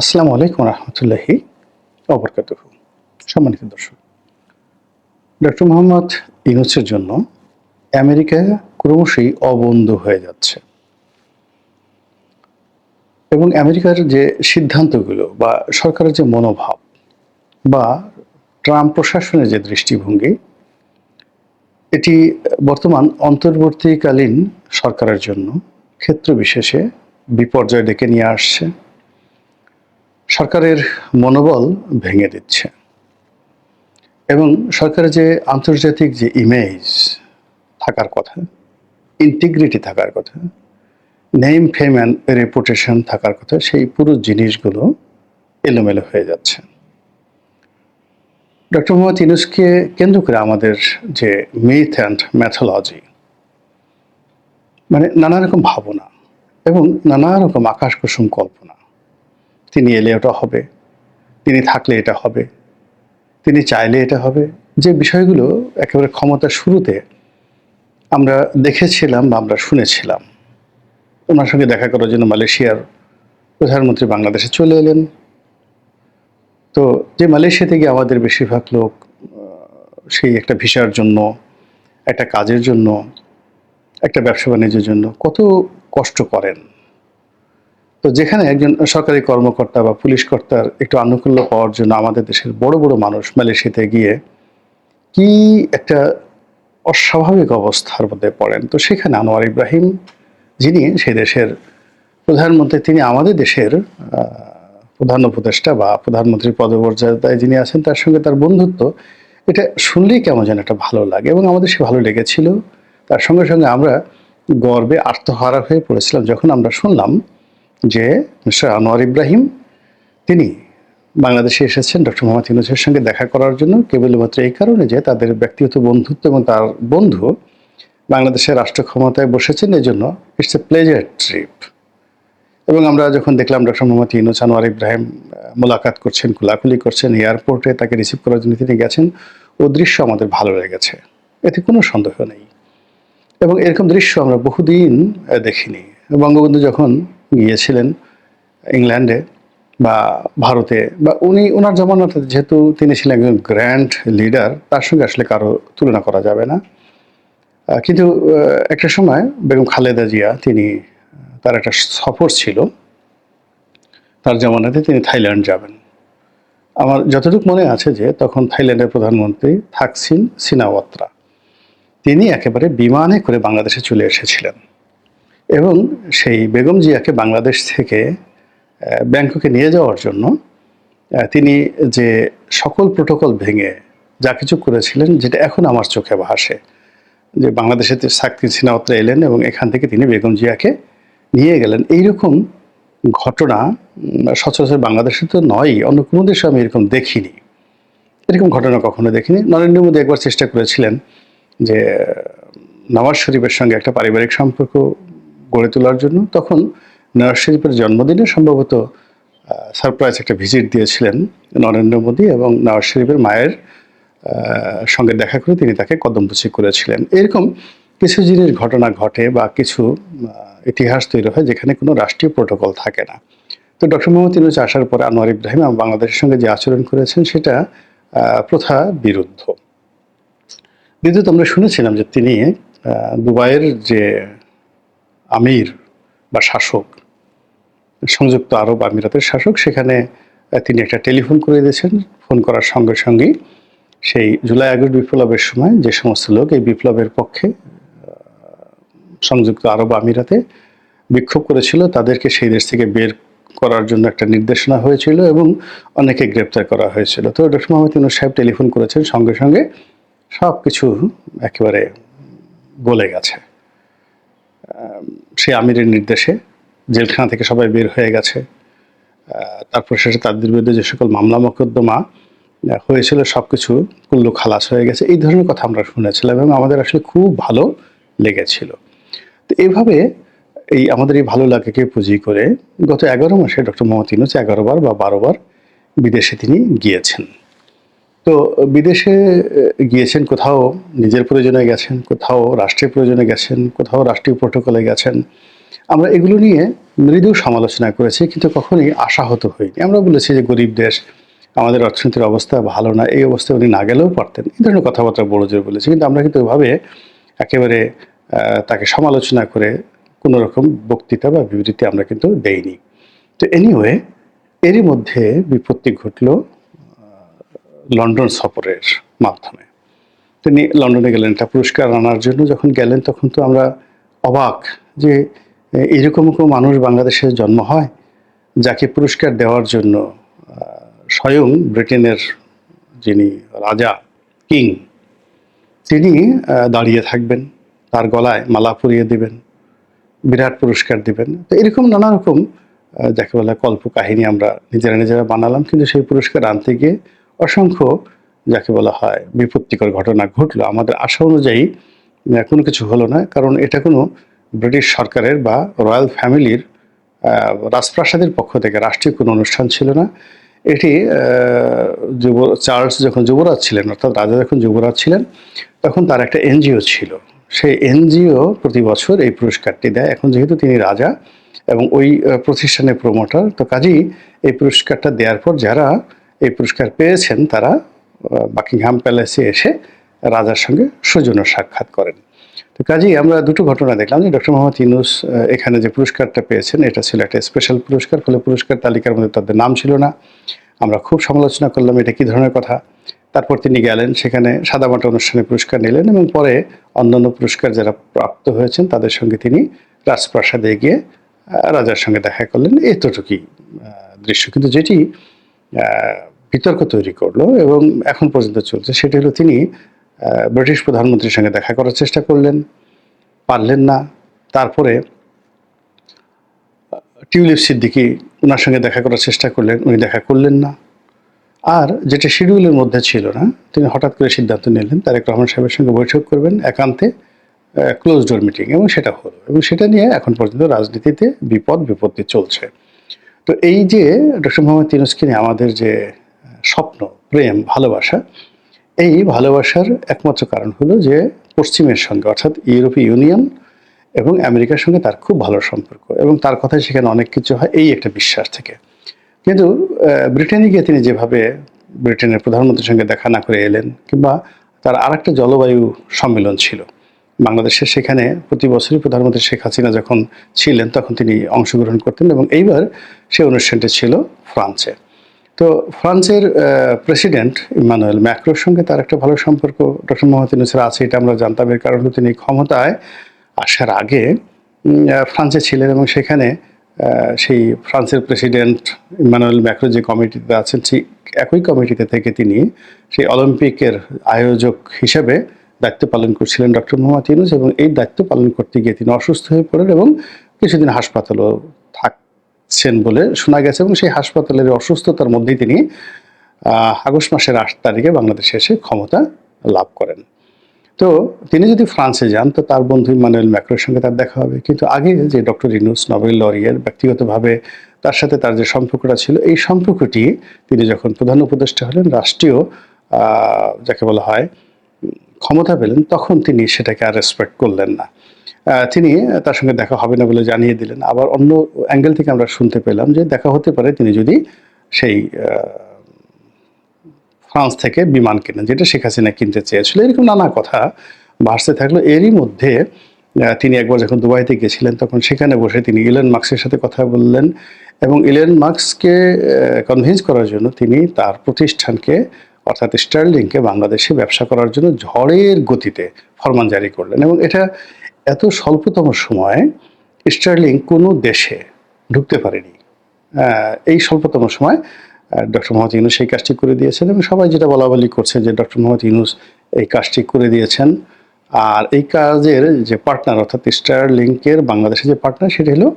আসসালামু আলাইকুম রহমতুল্লাহি অবরকাত সম্মানিত দর্শক, ডক্টর মোহাম্মদ ইউনুসের জন্য আমেরিকা ক্রমশই অবন্ধু হয়ে যাচ্ছে। এবং আমেরিকার যে সিদ্ধান্তগুলো বা সরকারের যে মনোভাব বা ট্রাম্প প্রশাসনের যে দৃষ্টিভঙ্গি, এটি বর্তমান অন্তর্বর্তীকালীন সরকারের জন্য ক্ষেত্র বিশেষে বিপর্যয় ডেকে নিয়ে আসছে। সরকারের মনোবল ভেঙে দিচ্ছে। এবং সরকারের যে আন্তর্জাতিক যে ইমেজ থাকার কথা ইন্টিগ্রিটি থাকার কথা নেম ফেম অ্যান্ড রেপুটেশন থাকার কথা, সেই পুরো জিনিসগুলো এলোমেলো হয়ে যাচ্ছে। ডক্টর মোহাম্মদ ইউনুসকে কেন্দ্র করে আমাদের যে মিথ অ্যান্ড ম্যাথোলজি মানে নানা রকম ভাবনা এবং নানা রকম আকাশ কুসুম কল্পনা তিনি এলে ওটা হবে। তিনি থাকলে এটা হবে। তিনি চাইলে এটা হবে। যে বিষয়গুলো একেবারে ক্ষমতার শুরুতে আমরা দেখেছিলাম বা আমরা শুনেছিলাম। ওনার সঙ্গে দেখা করার জন্য মালয়েশিয়ার প্রধানমন্ত্রী বাংলাদেশে চলে এলেন। তো যে মালয়েশিয়া থেকে আমাদের বেশিরভাগ লোক সেই একটা ভিসার জন্য, একটা কাজের জন্য, একটা ব্যবসা বাণিজ্যের জন্য কত কষ্ট করেন। তো যেখানে একজন সরকারি কর্মকর্তা বা পুলিশ কর্তার একটু আনুকূল্য পাওয়ার জন্য আমাদের দেশের বড় বড় মানুষ মালয়েশিয়াতে গিয়ে কি একটা অস্বাভাবিক অবস্থার মধ্যে পড়েন? তো সেখানে আনোয়ার ইব্রাহিম যিনি, সেই দেশের প্রধানমন্ত্রী, তিনি আমাদের দেশের প্রধান উপদেষ্টা বা প্রধানমন্ত্রীর পদমর্যাদায় যিনি আছেন, তার সঙ্গে তার বন্ধুত্ব, এটা শুনলেই কেমন যেন একটা ভালো লাগে এবং আমাদের সে ভালো লেগেছিল। তার সঙ্গে সঙ্গে আমরা গর্বে আত্মহারা হয়ে পড়েছিলাম। যখন আমরা শুনলাম যে মিস্টার আনোয়ার ইব্রাহিম, তিনি বাংলাদেশে এসেছেন ডক্টর মোহাম্মদ ইউনুসের সঙ্গে দেখা করার জন্য কেবলমাত্র এই কারণে যে তাদের ব্যক্তিগত বন্ধুত্ব এবং তার বন্ধু বাংলাদেশের রাষ্ট্র ক্ষমতায় বসেছেন এই জন্য ইটস এ প্লেজার ট্রিপ এবং আমরা যখন দেখলাম doctor Mohammad Yunus, Anwar Ibrahim মোলাকাত করছেন, কুলাকুলি করছেন, এয়ারপোর্টে তাকে রিসিভ করার জন্য তিনি গেছেন, ও দৃশ্য আমাদের ভালো লেগেছে এতে কোনো সন্দেহ নেই। এবং এরকম দৃশ্য আমরা বহুদিন দেখিনি। বঙ্গবন্ধু যখন গিয়েছিলেন ইংল্যান্ডে বা ভারতে, বা উনি ওনার জমানাতে যেহেতু তিনি ছিলেন একজন গ্র্যান্ড লিডার, তার সঙ্গে আসলে কারও তুলনা করা যাবে না। কিন্তু একটা সময় বেগম খালেদা জিয়া, তিনি তার একটা সফর ছিল। তার জমানাতে তিনি থাইল্যান্ড যাবেন। আমার যতটুকু মনে আছে যে, তখন থাইল্যান্ডের প্রধানমন্ত্রী থাকসিন সিনাওয়াত্রা, তিনি একেবারে বিমানে করে বাংলাদেশে চলে এসেছিলেন। এবং সেই বেগম জিয়াকে বাংলাদেশ থেকে ব্যাংককে নিয়ে যাওয়ার জন্য তিনি যে সকল প্রোটোকল ভেঙে যা কিছু করেছিলেন, যেটা এখন আমার চোখে ভাসে, যে বাংলাদেশে সাকিব সিনাওয়াত্রা এলেন এবং এখান থেকে তিনি বেগম জিয়াকে নিয়ে গেলেন। এইরকম ঘটনা সচরাচর বাংলাদেশে তো নয় অন্য কোনো দেশে আমি এরকম দেখিনি। এরকম ঘটনা কখনো দেখিনি। নরেন্দ্র মোদী একবার চেষ্টা করেছিলেন যে, নওয়াজ শরীফের সঙ্গে একটা পারিবারিক সম্পর্ক গড়ে তোলার জন্য তখন নওয়াজ শরীফের জন্মদিনে সম্ভবত সারপ্রাইজ একটা ভিজিট দিয়েছিলেন নরেন্দ্র মোদী এবং নওয়াজ শরীফের মায়ের সঙ্গে দেখা করে তিনি তাকে কদমবুচি করেছিলেন। এরকম কিছু জিনিস ঘটনা ঘটে বা কিছু ইতিহাস তৈরি হয় যেখানে কোনো রাষ্ট্রীয় প্রোটোকল থাকে না। তো ডক্টর মোহাম্মদ ইউনুস আসার পরে আনোয়ার ইব্রাহিম এবং বাংলাদেশের সঙ্গে যে আচরণ করেছেন সেটা প্রথা বিরুদ্ধ। দ্বিতীয়ত আমরা শুনেছিলাম যে তিনি দুবাইয়ের যে আমির বা শাসক, সংযুক্ত আরব আমিরাতের শাসক, সেখানে তিনি একটা টেলিফোন করে দিয়েছেন। ফোন করার সঙ্গে সঙ্গেই সেই জুলাই আগস্ট বিপ্লবের সময় যে সমস্ত লোক এই বিপ্লবের পক্ষে সংযুক্ত আরব আমিরাতে বিক্ষোভ করেছিল, তাদেরকে সেই দেশ থেকে বের করার জন্য একটা নির্দেশনা হয়েছিল এবং অনেকে গ্রেপ্তার করা হয়েছিল। তো ডক্টর মোহাম্মদ ইউনুস সাহেব টেলিফোন করেছেন, সঙ্গে সঙ্গে সব কিছু একেবারে গলে গেছে। সেই আমিরের নির্দেশে জেলখানা থেকে সবাই বের হয়ে গেছে। তারপর শেষে তাদের বিরুদ্ধে যে সকল মামলা মোকদ্দমা হয়েছিল সব কিছু কুল্লু খালাস হয়ে গেছে। এই ধরনের কথা আমরা শুনেছিলাম এবং আমাদের আসলে খুব ভালো লেগেছিল। তো এইভাবে এই আমাদের এই ভালো লাগাকে পুঁজি করে গত এগারো মাসে ডক্টর মোহাম্মদ এগারো বার বা বারো বার বিদেশে তিনি গিয়েছেন। তো বিদেশে গিয়েছেন কোথাও, নিজের প্রয়োজনে গেছেন কোথাও রাষ্ট্রীয় প্রয়োজনে গেছেন কোথাও, রাষ্ট্রীয় প্রোটোকলে গেছেন। আমরা এগুলো নিয়ে মৃদু সমালোচনা করেছি, কিন্তু কখনোই আশাহত হইনি। আমরা বলেছি যে গরিব দেশ, আমাদের অর্থনীতির অবস্থা ভালো না, এই অবস্থায় উনি না গেলেও পারতেন। এই ধরনের কথাবার্তা বড় জোর বলেছি, কিন্তু আমরা কিন্তু ওইভাবে একেবারে তাকে সমালোচনা করে কোনো রকম বক্তৃতা বা বিবৃতি আমরা কিন্তু দেইনি। তো এনিওয়ে এরই মধ্যে বিপত্তি ঘটল। লন্ডন সফরের মাধ্যমে। তিনি লন্ডনে গেলেন একটা পুরস্কার আনার জন্য যখন গেলেন তখন তো আমরা অবাক যে এরকম কোনো মানুষ বাংলাদেশে জন্ম হয় যাকে পুরস্কার দেওয়ার জন্য স্বয়ং ব্রিটেনের যিনি রাজা কিং, তিনি দাঁড়িয়ে থাকবেন, তার গলায় মালা পরিয়ে দিবেন, বিরাট পুরস্কার দিবেন। তো এরকম নানা রকম যাকে বলে কল্প কাহিনী আমরা নিজেরা নিজেরা বানালাম, কিন্তু সেই পুরস্কার আনতে গিয়ে অসংখ্য, যাকে বলা হয় বিপত্তিকর ঘটনা ঘটলো। আমাদের আশা অনুযায়ী কোনো কিছু হলো না, কারণ এটা কোনো ব্রিটিশ সরকারের বা রয়্যাল ফ্যামিলির রাজপ্রাসাদের পক্ষ থেকে রাষ্ট্রীয় কোনো অনুষ্ঠান ছিল না। এটি যুব, চার্লস যখন যুবরাজ ছিলেন, অর্থাৎ রাজা যখন যুবরাজ ছিলেন, তখন তার একটা এনজিও ছিল। সেই এনজিও প্রতি বছর এই পুরস্কারটি দেয়। এখন যেহেতু তিনি রাজা এবং ওই প্রতিষ্ঠানের প্রমোটার, তো কাজেই এই পুরস্কারটা দেওয়ার পর যারা এই পুরস্কার পেয়েছেন তারা বাকিংহাম প্যালেসে এসে রাজার সঙ্গে সৌজন্য সাক্ষাৎ করেন। তো কাজেই আমরা দুটো ঘটনা দেখলাম যে ডক্টর মোহাম্মদ ইউনুস এখানে যে পুরস্কারটা পেয়েছেন, এটা ছিল একটা স্পেশাল পুরস্কার, ফলে পুরস্কার তালিকার মধ্যে তাদের নাম ছিল না। আমরা খুব সমালোচনা করলাম এটা কি ধরনের কথা। তারপর তিনি গেলেন, সেখানে সাদামাটা অনুষ্ঠানে পুরস্কার নিলেন এবং পরে অন্যান্য পুরস্কার যারা প্রাপ্ত হয়েছেন, তাদের সঙ্গে তিনি রাজপ্রাসাদে গিয়ে রাজার সঙ্গে দেখা করলেন। এতটুকুই দৃশ্য। কিন্তু যেটি বিতর্ক তৈরি করল এবং এখন পর্যন্ত চলছে। সেটি হলো তিনি ব্রিটিশ প্রধানমন্ত্রীর সঙ্গে দেখা করার চেষ্টা করলেন, পারলেন না। তারপরে টিউলিপ সিদ্দিকি ওনার সঙ্গে দেখা করার চেষ্টা করলেন, উনি দেখা করলেন না। আর যেটা শিডিউলের মধ্যে ছিল না, তিনি হঠাৎ করে সিদ্ধান্ত নিলেন, তারেক রহমান সাহেবের সঙ্গে বৈঠক করবেন একান্তে ক্লোজ ডোর মিটিং এবং সেটা হলো। এবং সেটা নিয়ে এখন পর্যন্ত রাজনীতিতে বিপদ বিপত্তি চলছে। তো এই যে ডক্টর মোহাম্মদ নিয়ে আমাদের যে স্বপ্ন, প্রেম, ভালোবাসা, এই ভালোবাসার একমাত্র কারণ হলো যে পশ্চিমের সঙ্গে, অর্থাৎ ইউরোপীয় ইউনিয়ন এবং আমেরিকার সঙ্গে তার খুব ভালো সম্পর্ক এবং তার কথায় সেখানে অনেক কিছু হয়, এই একটা বিশ্বাস থেকে। কিন্তু ব্রিটেনে গিয়ে তিনি যেভাবে ব্রিটেনের প্রধানমন্ত্রীর সঙ্গে দেখা না করে এলেন কিংবা তার আরেকটা জলবায়ু সম্মেলন ছিল বাংলাদেশের সেখানে প্রতি বছরই প্রধানমন্ত্রী শেখ হাসিনা যখন ছিলেন, তখন তিনি অংশগ্রহণ করতেন এবং এইবার সেই অনুষ্ঠানটি ছিল ফ্রান্সে। তো ফ্রান্সের প্রেসিডেন্ট ইমানুয়েল ম্যাক্রোর সঙ্গে তার একটা ভালো সম্পর্ক, ডক্টর মোহাম্মদ ইউনুসের আছে, এটা আমরা জানতাম। এর কারণ তিনি ক্ষমতায় আসার আগে ফ্রান্সে ছিলেন এবং সেখানে সেই ফ্রান্সের প্রেসিডেন্ট ইমানুয়েল ম্যাক্রো যে কমিটিতে আছেন সেই একই কমিটিতে থেকে তিনি সেই অলিম্পিকের আয়োজক হিসেবে দায়িত্ব পালন করছিলেন ডক্টর মোহাম্মদ ইউনুস এবং এই দায়িত্ব পালন করতে গিয়ে তিনি অসুস্থ হয়ে পড়েন এবং কিছুদিন হাসপাতালও থাকছেন বলে শোনা গেছে এবং সেই হাসপাতালের অসুস্থতার মধ্যেই তিনি আগস্ট মাসের আট তারিখে বাংলাদেশে এসে ক্ষমতা লাভ করেন। তো তিনি যদি ফ্রান্সে যান, তো তার বন্ধু ইমানুয়েল ম্যাক্রোর সঙ্গে তার দেখা হবে। কিন্তু আগে যে ডক্টর ইনুস নোবেল লরিয়ার ব্যক্তিগতভাবে তার সাথে তার যে সম্পর্কটা ছিল, এই সম্পর্কটি তিনি যখন প্রধান উপদেষ্টা হলেন, রাষ্ট্রীয় যাকে বলা হয় ক্ষমতা পেলেন, তখন তিনি সেটাকে আর রেসপেক্ট করলেন না। তিনি তার সঙ্গে দেখা হবে না বলে জানিয়ে দিলেন। আবার অন্য অ্যাঙ্গেল থেকে আমরা শুনতে পেলাম যে দেখা হতে পারে তিনি যদি সেই ফ্রান্স থেকে বিমান কেনেন, যেটা শেখ হাসিনা কিনতে চেয়েছিল। এরকম নানা কথা ভাসতে থাকল। এরই মধ্যে তিনি একবার যখন দুবাইতে গেছিলেন, তখন সেখানে বসে তিনি ইলেন মার্কসের সাথে কথা বললেন এবং ইলেন মার্কসকে কনভিন্স করার জন্য তিনি তার প্রতিষ্ঠানকে অর্থাৎ স্টার্লিংকে বাংলাদেশে ব্যবসা করার জন্য ঝড়ের গতিতে ফরমান জারি করলেন এবং এটা এত স্বল্পতম সময়ে স্টার্লিং কোনো দেশে ঢুকতে পারেনি। এই স্বল্পতম সময় ডক্টর মোহাম্মদ ইউনুস সেই কাজটি করে দিয়েছেন এবং সবাই যেটা বলা বলি করছে যে ডক্টর মোহাম্মদ ইউনুস এই কাজটি করে দিয়েছেন। আর এই কাজের যে পার্টনার অর্থাৎ স্টার লিঙ্কের বাংলাদেশের যে পার্টনার, সেটা হলো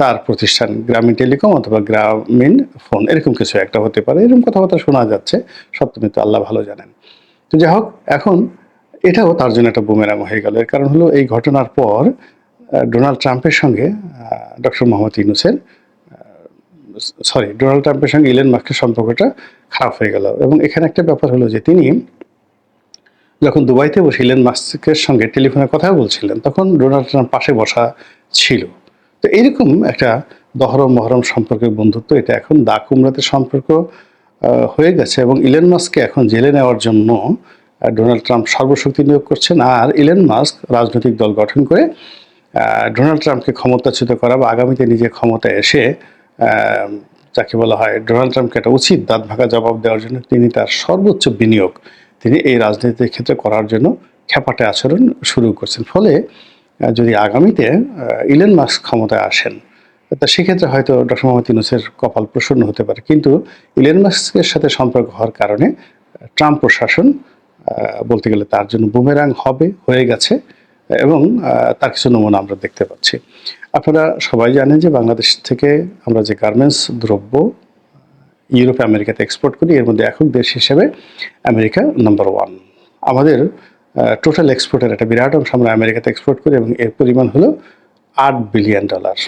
তার প্রতিষ্ঠান গ্রামীণ টেলিকম অথবা গ্রামীণ ফোন, এরকম কিছু একটা হতে পারে। এরকম কথাবার্তা শোনা যাচ্ছে সপ্তমী তো আল্লাহ ভালো জানেন। তো যাই হোক, এখন এটাও তার জন্য একটা বুমেরাং হয়ে গেল। এর কারণ হলো এই ঘটনার পর ডোনাল্ড ট্রাম্পের সঙ্গে ডক্টর মোহাম্মদ ইউনুসের সরি ডোনাল্ড ট্রাম্পের সঙ্গে ইলেন মাস্কের সম্পর্কটা খারাপ হয়ে গেল। এবং এখানে একটা ব্যাপার হলো যে তিনি যখন দুবাইতে বসে ইলেন মাস্কের সঙ্গে টেলিফোনে কথা বলছিলেন, তখন ডোনাল্ড ট্রাম্প পাশে বসা ছিল। তো এইরকম একটা দহরম, মহরম সম্পর্কের বন্ধুত্ব এটা এখন দা কুমড়াতে সম্পর্ক হয়ে গেছে এবং ইলেন মাস্ককে এখন জেলে নেওয়ার জন্য ডোনাল্ড ট্রাম্প সর্বশক্তি নিয়োগ করছেন আর ইলেন মাস্ক রাজনৈতিক দল গঠন করে ডোনাল্ড ট্রাম্পকে ক্ষমতাচ্যুত করা বা আগামীতে নিজে ক্ষমতায় এসে যাকে বলা হয় ডোনাল্ড ট্রাম্পকে একটা উচিত দাঁত ভাঙা জবাব দেওয়ার জন্য তিনি তার সর্বোচ্চ বিনিয়োগ তিনি এই রাজনীতির ক্ষেত্রে করার জন্য খ্যাপাটে আচরণ শুরু করছেন। ফলে যদি আগামীতে ইলেন মাস্ক ক্ষমতায় আসেন, তা সেক্ষেত্রে হয়তো ডক্টর মোহাম্মদ ইউনুসের কপাল প্রসন্ন হতে পারে। কিন্তু ইলেন মাস্কের সাথে সম্পর্ক হওয়ার কারণে, ট্রাম্প প্রশাসন বলতে গেলে তার জন্য বুমেরাং হবে, হয়ে গেছে, এবং তার কিছু নমুনা আমরা দেখতে পাচ্ছি। আপনারা সবাই জানেন যে বাংলাদেশ থেকে আমরা যে গার্মেন্টস দ্রব্য, ইউরোপে, আমেরিকাতে এক্সপোর্ট করি, এর মধ্যে এখন দেশ হিসেবে আমেরিকা নাম্বার ওয়ান আমাদের টোটাল এক্সপোর্টের একটা বিরাট অংশ আমরা আমেরিকাতে এক্সপোর্ট করি এবং এর পরিমাণ হলো আট বিলিয়ন ডলার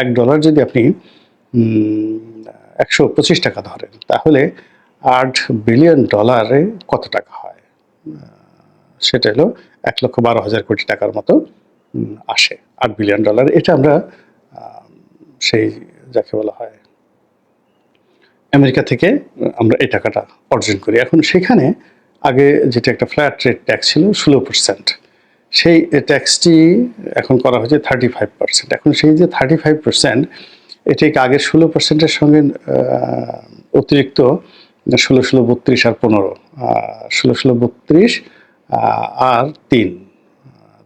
এক ডলার যদি আপনি একশো পঁচিশ টাকা ধরেন, তাহলে আট বিলিয়ন ডলারে কত টাকা হয়? সেটা হলো এক লক্ষ বারো হাজার কোটি টাকার মতো আসে আট বিলিয়ন ডলার এটা আমরা সেই যাকে বলা হয় আমেরিকা থেকে আমরা এই টাকাটা অর্জন করি। এখন সেখানে আগে যেটা একটা ফ্ল্যাট রেট ট্যাক্স ছিল ষোলো পার্সেন্ট সেই ট্যাক্সটি এখন করা হয়েছে থার্টি ফাইভ পার্সেন্ট এখন সেই যে থার্টি ফাইভ পার্সেন্ট এটাকে আগের ষোলো পার্সেন্টের সঙ্গে অতিরিক্ত? ষোলো ষোলো বত্রিশ আর পনেরো ষোলো ষোলো বত্রিশ আর তিন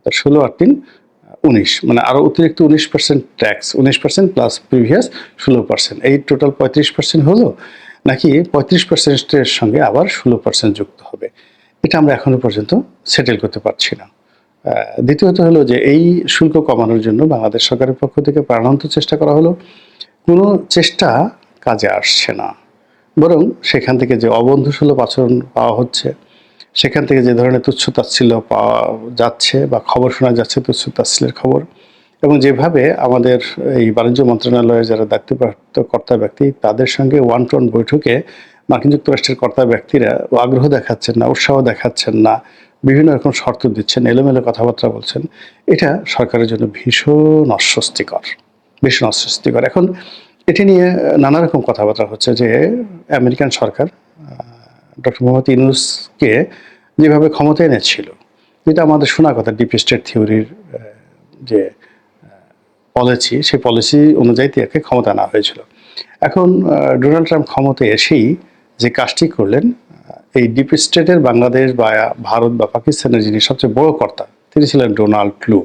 ষোলো আর তিন উনিশ মানে আরও অতিরিক্ত উনিশ পার্সেন্ট ট্যাক্স উনিশ পার্সেন্ট প্লাস প্রিভিয়াস ষোলো পার্সেন্ট এই টোটাল পঁয়ত্রিশ পার্সেন্ট হলো। নাকি পঁয়ত্রিশ পার্সেন্টের সঙ্গে আবার ষোলো পার্সেন্ট যুক্ত হবে? এটা আমরা এখনও পর্যন্ত সেটেল করতে পারছি না। দ্বিতীয়ত হলো যে এই শুল্ক কমানোর জন্য বাংলাদেশ সরকারের পক্ষ থেকে প্রাণান্ত চেষ্টা করা হলো। কোনো চেষ্টা কাজে আসছে না। বরং সেখান থেকে যে অবন্ধুসুলভ আচরণ পাওয়া হচ্ছে, সেখান থেকে যে ধরনের তুচ্ছ তাচ্ছিল্য পাওয়া যাচ্ছে বা খবর শোনা যাচ্ছে, তুচ্ছ তাচ্ছিল্যের খবর এবং যেভাবে আমাদের এই বাণিজ্য মন্ত্রণালয়ের যারা দায়িত্বপ্রাপ্ত কর্তা ব্যক্তি, তাদের সঙ্গে ওয়ান টু ওয়ান বৈঠকে মার্কিন যুক্তরাষ্ট্রের কর্তা ব্যক্তিরা আগ্রহ দেখাচ্ছেন না, উৎসাহ দেখাচ্ছেন না, বিভিন্ন রকম শর্ত দিচ্ছেন, এলোমেলো কথাবার্তা বলছেন। এটা সরকারের জন্য ভীষণ অস্বস্তিকর ভীষণ অস্বস্তিকর। এখন এটি নিয়ে নানা রকম কথাবার্তা হচ্ছে যে আমেরিকান সরকার ডক্টর মোহাম্মদ ইউনুসকে যেভাবে ক্ষমতা এনেছিল, যেটা আমাদের শোনা কথা ডিপ স্টেট থিওরির যে পলিসি সেই পলিসি অনুযায়ী তাকে ক্ষমতা আনা হয়েছিল। এখন ডোনাল্ড ট্রাম্প ক্ষমতায় এসেই যে কাজটি করলেন এই ডিপ স্টেটের বাংলাদেশ বা ভারত বা পাকিস্তানের যিনি সবচেয়ে বড় কর্তা, তিনি ছিলেন ডোনাল্ড ক্লু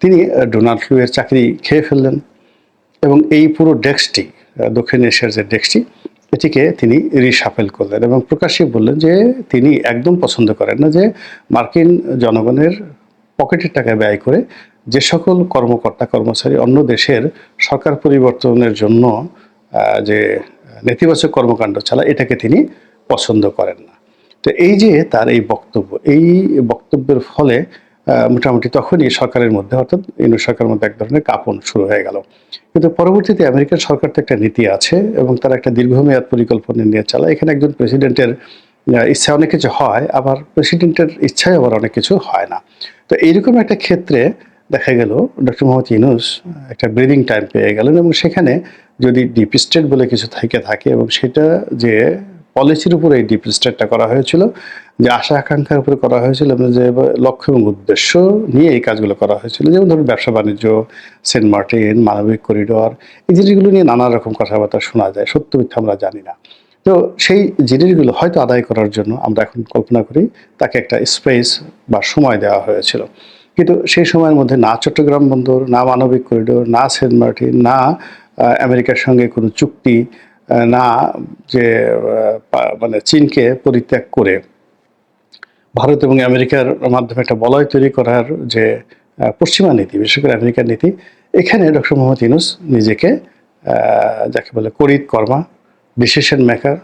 তিনি ডোনাল্ড ক্লু এর চাকরি খেয়ে ফেললেন এবং এই পুরো ডেস্কটি দক্ষিণ এশিয়ার যে ডেস্কটি, এটিকে তিনি রিসাফেল করলেন এবং প্রকাশ্যে বললেন যে তিনি একদম পছন্দ করেন না যে মার্কিন জনগণের পকেটের টাকা ব্যয় করে যে সকল কর্মকর্তা, কর্মচারী অন্য দেশের সরকার পরিবর্তনের জন্য যে নেতিবাচক কর্মকাণ্ড চালায়, এটাকে তিনি পছন্দ করেন না। তো এই যে তার এই বক্তব্য, এই বক্তব্যের ফলে মোটামুটি তখনই সরকারের মধ্যে, অর্থাৎ ইউনু সরকারের মধ্যে এক ধরনের কাঁপন শুরু হয়ে গেল। কিন্তু পরবর্তীতে আমেরিকান সরকার তো একটা নীতি আছে এবং তারা একটা দীর্ঘমেয়াদ পরিকল্পনা নিয়ে চালায়। এখানে একজন প্রেসিডেন্টের ইচ্ছা অনেক কিছু হয়, আবার প্রেসিডেন্টের ইচ্ছায় আবার অনেক কিছু হয় না। তো এইরকম একটা ক্ষেত্রে দেখা গেল ডক্টর মোহাম্মদ ইউনুস একটা ব্রিদিং টাইম পেয়ে গেলেন এবং সেখানে যদি ডিপ স্টেট বলে কিছু থেকে, থাকে এবং সেটা যে পলিসির উপরে এই ডিপ স্টেটটা করা হয়েছিল, যে আশা আকাঙ্ক্ষার উপরে করা হয়েছিল এবং যে লক্ষ্য এবং উদ্দেশ্য নিয়ে এই কাজগুলো করা হয়েছিল। যেমন ধরুন ব্যবসা বাণিজ্য, সেন্ট মার্টিন, মানবিক করিডর, এই জিনিসগুলো নিয়ে নানা রকম কথাবার্তা শোনা যায়, সত্য মিথ্যা আমরা জানি না। তো সেই জিনিসগুলো হয়তো আদায় করার জন্য আমরা এখন কল্পনা করি, তাকে একটা স্পেস বা সময় দেওয়া হয়েছিল। কিন্তু সেই সময়ের মধ্যে না চট্টগ্রাম বন্দর, না মানবিক করিডোর, না সেন্ট মার্টিন, না আমেরিকার সঙ্গে কোনো চুক্তি না যে মানে চীনকে পরিত্যাগ করে ভারত এবং আমেরিকার মাধ্যমে একটা বলয় তৈরি করার যে পশ্চিমা নীতি, বিশেষ করে আমেরিকার নীতি, এখানে ডক্টর মোহাম্মদ ইউনুস নিজেকে যাকে বলে করিত কর্মা ডিসিশন মেকার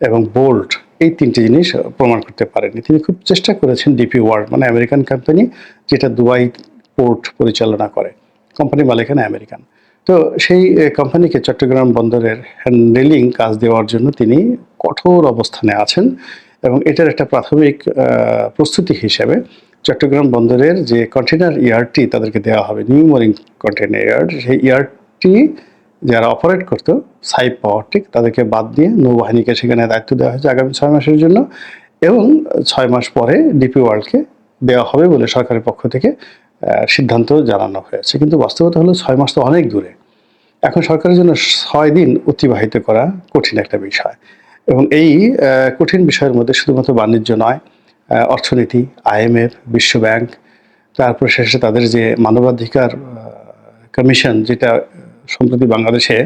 এবং বোল্ড এই তিনটি জিনিস প্রমাণ করতে পারেননি। তিনি খুব চেষ্টা করেছেন ডিপি ওয়ার্ল্ড মানে আমেরিকান কোম্পানি যেটা দুবাই পোর্ট পরিচালনা করে। কোম্পানি মালিকানা আমেরিকান। তো সেই কোম্পানিকে চট্টগ্রাম বন্দরের হ্যান্ডেলিং কাজ দেওয়ার জন্য তিনি কঠোর অবস্থানে আছেন এবং এটার একটা প্রাথমিক প্রস্তুতি হিসেবে চট্টগ্রাম বন্দরের যে কন্টেনার ইয়ার্ডটি তাদেরকে দেওয়া হবে নিউ মোরিং কন্টেনার ইয়ার্ড সেই ইয়ার্ডটি যারা অপারেট করতো সাইপ পাওয়ারটিক তাদেরকে বাদ দিয়ে নৌবাহিনীকে সেখানে দায়িত্ব দেওয়া হয়েছে আগামী ছয় মাসের জন্য এবং ছয় মাস পরে ডিপি ওয়ার্ল্ডকে দেওয়া হবে বলে সরকারের পক্ষ থেকে সিদ্ধান্ত জানানো হয়েছে। কিন্তু বাস্তবতা হলো ছয় মাস তো অনেক দূরে। এখন সরকারের জন্য ছয় দিন অতিবাহিত করা কঠিন একটা বিষয়। এবং এই কঠিন বিষয়ের মধ্যে শুধুমাত্র বাণিজ্য নয় অর্থনীতি আইএমএফ বিশ্বব্যাংক, তারপর শেষে তাদের যে মানবাধিকার কমিশন যেটা সম্প্রতি বাংলাদেশে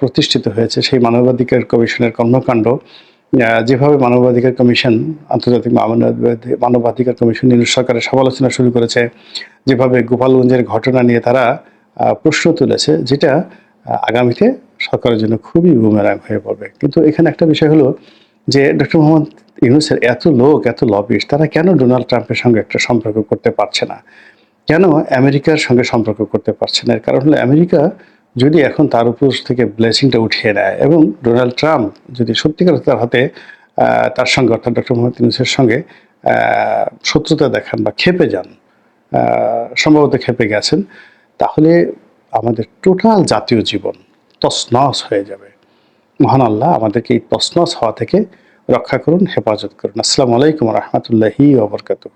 প্রতিষ্ঠিত হয়েছে, সেই মানবাধিকার কমিশনের কর্মকাণ্ড যেভাবে মানবাধিকার কমিশন, আন্তর্জাতিক মানবাধিকার কমিশন সরকারের সমালোচনা শুরু করেছে, যেভাবে গোপালগঞ্জের ঘটনা নিয়ে তারা প্রশ্ন তুলেছে, যেটা আগামীতে সরকারের জন্য খুবই বুমেরাং হয়ে পড়বে। কিন্তু এখানে একটা বিষয় হলো যে, ডক্টর মোহাম্মদ ইউনুসের এত লোক, এত লবিস্ট তারা কেন ডোনাল্ড ট্রাম্পের সঙ্গে একটা সম্পর্ক করতে পারছে না? কেন আমেরিকার সঙ্গে সম্পর্ক করতে পারছে না? কারণ হলো আমেরিকা যদি এখন তার উপর থেকে ব্লেসিংটা উঠিয়ে নেয় এবং ডোনাল্ড ট্রাম্প যদি সত্যিকার তার হাতে তার সঙ্গে, অর্থাৎ ডক্টর মোহাম্মদ ইউনুসের সঙ্গে শত্রুতা দেখান বা খেপে যান সম্ভবত খেপে গেছেন, তাহলে আমাদের টোটাল জাতীয় জীবন তছনছ হয়ে যাবে। মহান আল্লাহ আমাদেরকে এই তছনছ হওয়া থেকে রক্ষা করুন, হেফাজত করুন। আসসালামু আলাইকুম রহমতুল্লাহি ওবরকাতুহ